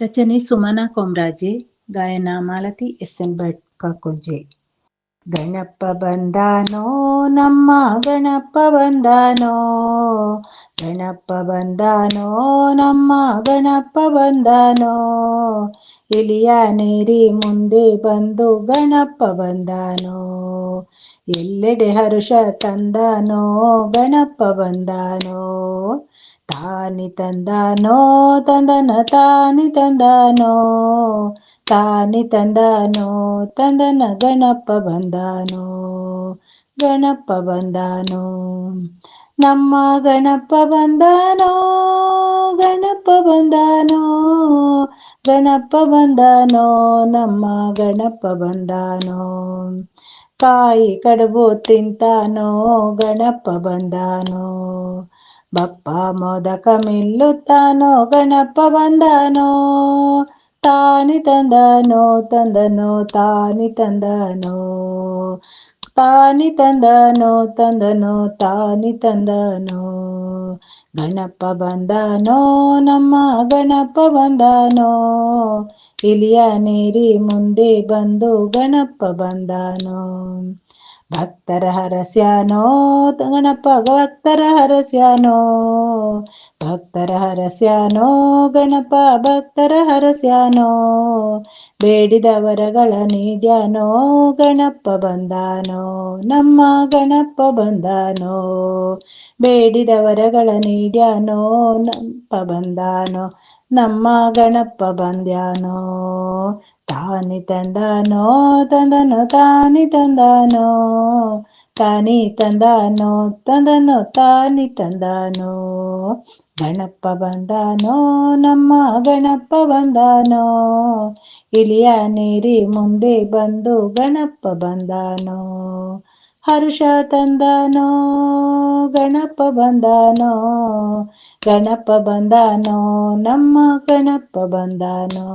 ರಚನೆ ಸುಮನ ಕೊಮ್ರಾಜೆ, ಗಾಯನ Malathi S N Bhat Kakoje Ganapa ಬಂದಾನೋ, ನಮ್ಮ ಗಣಪ ಬಂದಾನೋ ಗಣಪ ಬಂದಾನೋ, ನಮ್ಮ ಗಣಪ ಬಂದಾನೋ ಇಲಿಯ ನೀರಿ ಮುಂದೆ ಬಂದು ಗಣಪ ಬಂದಾನೋ, ಎಲ್ಲೆಡೆ ಹರುಷ ತಂದಾನೋ, ಗಣಪ ಬಂದಾನೋ ತಾನಿ ತಂದಾನೋ ತಂದನ ತಾನಿ ತಂದಾನೋ ತಾನಿ ತಂದಾನೋ ತಂದನ ಗಣಪ ಬಂದಾನೋ ಗಣಪ ಬಂದಾನೋ ನಮ್ಮ ಗಣಪ ಬಂದಾನೋ ಗಣಪ ಬಂದಾನೋ ಗಣಪ ಬಂದಾನೋ ನಮ್ಮ ಗಣಪ ಬಂದಾನೋ ಕಾಯಿ ಕಡುಬು ತಿಂತಾನೋ ಗಣಪ ಬಂದಾನೋ ಬಪ್ಪ ಮೋದಕ ಮಿಲ್ಲುತ್ತಾನೋ ಗಣಪ ಬಂದನೋ, ತಾನಿ ತಂದನೋ ತಂದನೋ, ತಾನಿ ತಂದನೋ ತಾನಿ ತಂದನೋ ತಂದನೋ, ತಾನಿ ತಂದನೋ, ಗಣಪ ಬಂದನೋ, ನಮ್ಮ ಗಣಪ ಬಂದನೋ, ಇಲಿಯ ನೀರಿ ಮುಂದೆ ಬಂದು ಗಣಪ ಬಂದನೋ. ಭಕ್ತರ ಹರಸ್ಯಾನೋ ಗಣಪ ಭಕ್ತರ ಹರಸ್ಯಾನೋ ಭಕ್ತರ ಹರಸ್ಯಾನೋ ಗಣಪ ಭಕ್ತರ ಹರಸ್ಯಾನೋ ಬೇಡಿದ ವರಗಳ ನೀಡ್ಯಾನೋ, ಗಣಪ ಬಂದಾನೋ, ನಮ್ಮ ಗಣಪ ಬಂದಾನೋ ಬೇಡಿದ ವರಗಳ ನೀಡ್ಯಾನೋ ನಪ್ಪ ಬಂದಾನೋ, ನಮ್ಮ ಗಣಪ ಬಂದ್ಯಾನೋ ತಾನಿ ತಂದಾನೋ, ತಂದನು, ತಾನಿ ತಂದಾನೋ ತಾನಿ ತಂದಾನೋ, ತಂದನು, ತಾನಿ ತಂದಾನೋ. ಗಣಪ್ಪ ಬಂದಾನೋ, ನಮ್ಮ ಗಣಪ್ಪ ಬಂದಾನೋ. ಇಲಿಯ ನೀರಿ ಮುಂದೆ ಬಂದು ಗಣಪ್ಪ ಬಂದಾನೋ. ಹರುಷ ತಂದಾನೋ ಗಣಪ ಬಂದಾನೋ. ಗಣಪ ಬಂದಾನೋ, ನಮ್ಮ ಗಣಪ ಬಂದಾನೋ.